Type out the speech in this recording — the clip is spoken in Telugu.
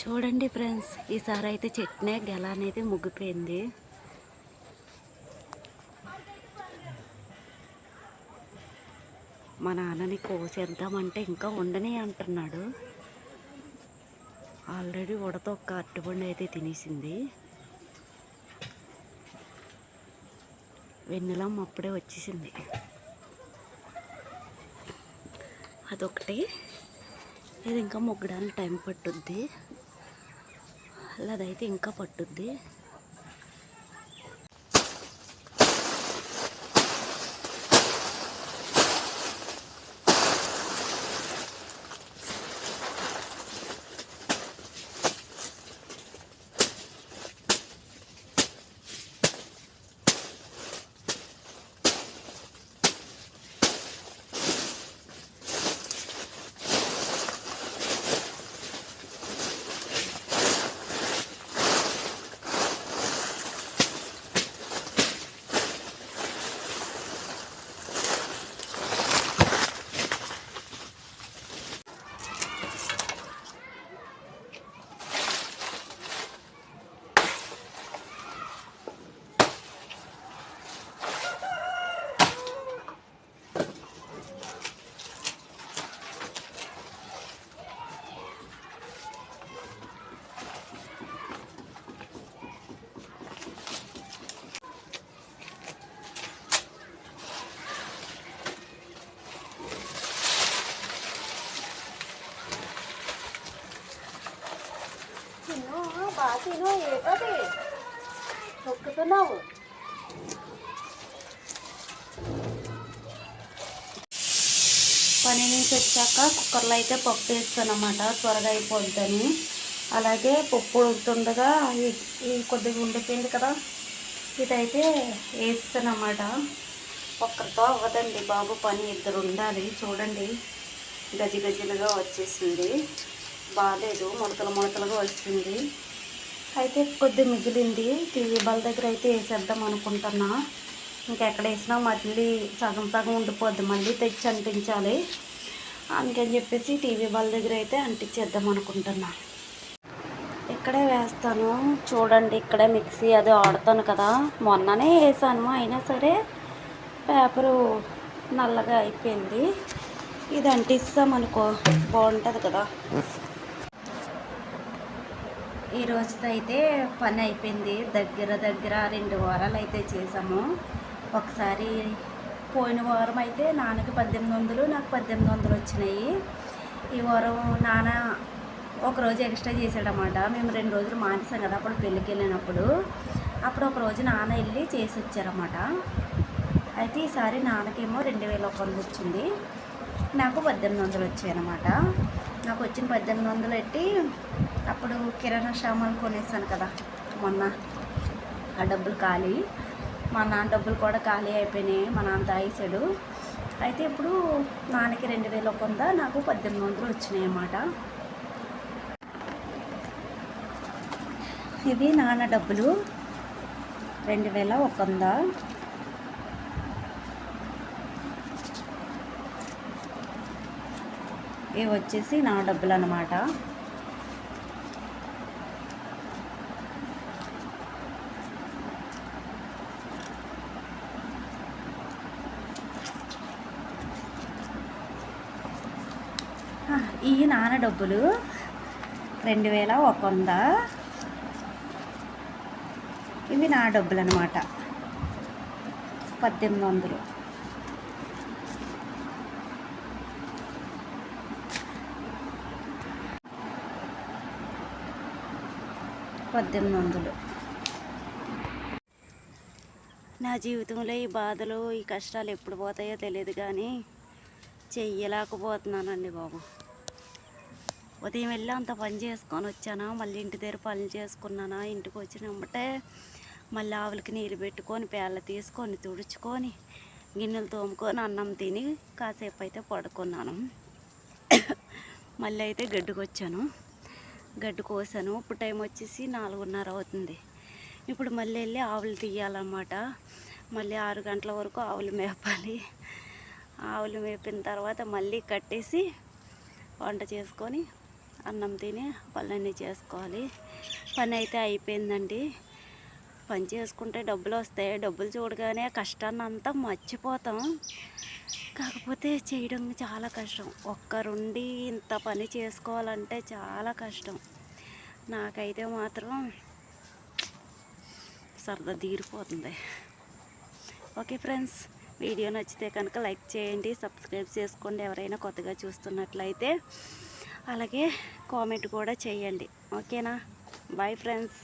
చూడండి ఫ్రెండ్స్ ఈసారి అయితే చట్నీ గెల అనేది ముగ్గిపోయింది. మా నాన్నని కోసేద్దామంటే ఇంకా ఉండని అంటున్నాడు. ఆల్రెడీ ఉడతో ఒక అరటిపండు అయితే తినేసింది. వెన్నెలమ్మ అప్పుడే వచ్చేసింది. అదొకటి. ఇది ఇంకా మొగ్గడానికి టైం పట్టుద్ది. అదైతే ఇంకా పట్టుద్ది. తిను ఏటది తొక్కుతున్నావు పని నుంచి వచ్చాక కుక్కర్లో అయితే పప్పు వేస్తాను అన్నమాట త్వరగా అయిపోద్దని. అలాగే పప్పు ఉడుతుండగా ఈ- కొద్దిగా ఉండిపోయింది కదా ఇదైతే వేస్తాను అన్నమాట ఒక్కరితో అవ్వదండి బాబు పని ఇద్దరు ఉండాలి చూడండి. గజి గజిలుగా వచ్చేసింది. బాగాలేదు ముడతలు ముడతలుగా వచ్చింది. అయితే కొద్ది మిగిలింది. టీవీ బల్ దగ్గర అయితే వేసేద్దాం అనుకుంటున్నా. ఇంకెక్కడ వేసినా మళ్ళీ సగం సగం ఉండిపోద్ది. మళ్ళీ తెచ్చి అంటించాలి. అందుకని చెప్పేసి టీవీ బల్ దగ్గర అయితే అంటించేద్దాం అనుకుంటున్నా. ఇక్కడే వేస్తాను. చూడండి ఇక్కడే మిక్సీ అది ఆడుతాను కదా. మొన్ననే వేసాను. అయినా సరే పేపరు నల్లగా అయిపోయింది. ఇది అంటిస్తామనుకో బాగుంటుంది కదా. ఈ రోజుతో అయితే పని అయిపోయింది. దగ్గర దగ్గర రెండు వారాలు అయితే చేసాము ఒకసారి పోయిన వారం అయితే నాన్నకి పద్దెనిమిది వందలు నాకు పద్దెనిమిది వందలు వచ్చినాయి. ఈ వారం నాన్న ఒక రోజు ఎక్స్ట్రా చేసాడనమాట మేము రెండు రోజులు మానేసాం కదా అప్పుడు పెళ్ళికి వెళ్ళినప్పుడు. అప్పుడు ఒక రోజు నాన్న వెళ్ళి చేసి వచ్చారన్నమాట. అయితే ఈసారి నాన్నకేమో రెండు వేల ఒక వంద వచ్చింది. నాకు పద్దెనిమిది వందలు వచ్చాయి అనమాట నాకు వచ్చిన పద్దెనిమిది వందలు పెట్టి అప్పుడు కిరాణా సామాన్లు కొనేసాను కదా. మొన్న ఆ డబ్బులు ఖాళీ. మా నాన్న డబ్బులు కూడా ఖాళీ అయిపోయినాయి మా నాన్న తాగేసాడు. అయితే ఇప్పుడు నాన్నకి రెండు వేలు ఒక వంద నాకు పద్దెనిమిది వందలు వచ్చినాయి అన్నమాట. ఇవి నాన్న డబ్బులు. రెండు వేల ఒక వంద. ఇవి వచ్చేసి నా డబ్బులు అనమాట ఇవి ఈ నాన్న డబ్బులు రెండు వేల ఒక వంద. ఇవి నా డబ్బులు అనమాట పద్దెనిమిది వందలు. పద్దెనిమిది వందలు. నా జీవితంలో ఈ బాధలు ఈ కష్టాలు ఎప్పుడు పోతాయో తెలియదు కానీ చెయ్యలేకపోతున్నానండి బాబు. ఉదయం వెళ్ళి అంత పని చేసుకొని వచ్చానా మళ్ళీ ఇంటి దగ్గర పని చేసుకున్నానా ఇంటికి వచ్చినమ్మటే మళ్ళీ ఆవులకి నీళ్ళు పెట్టుకొని పేళ్ళ తీసుకొని తుడుచుకొని గిన్నెలు తోముకొని అన్నం తిని కాసేపు అయితే పడుకున్నాను. మళ్ళీ అయితే గడ్డుకొచ్చాను. గడ్డి కోసాను. ఇప్పుడు టైం వచ్చేసి నాలుగున్నర అవుతుంది. ఇప్పుడు మళ్ళీ వెళ్ళి ఆవులు తీయాలన్నమాట. మళ్ళీ ఆరు గంటల వరకు ఆవులు మేపాలి. ఆవులు మేపిన తర్వాత మళ్ళీ కట్టేసి వంట చేసుకొని అన్నం తిని పనులన్నీ చేసుకోవాలి. పని అయితే అయిపోయిందండి. పని చేసుకుంటే డబ్బులు వస్తాయి డబ్బులు చూడగానే కష్టాన్ని అంతా మర్చిపోతాం. కాకపోతే చేయడం చాలా కష్టం. ఒక్కరుండి ఇంత పని చేసుకోవాలంటే చాలా కష్టం. నాకైతే మాత్రం సరదా తీరిపోతుంది. ఓకే ఫ్రెండ్స్ వీడియో నచ్చితే కనుక లైక్ చేయండి సబ్స్క్రైబ్ చేసుకోండి ఎవరైనా కొత్తగా చూస్తున్నట్లయితే. అలాగే కామెంట్ కూడా చేయండి. ఓకేనా? Bye friends.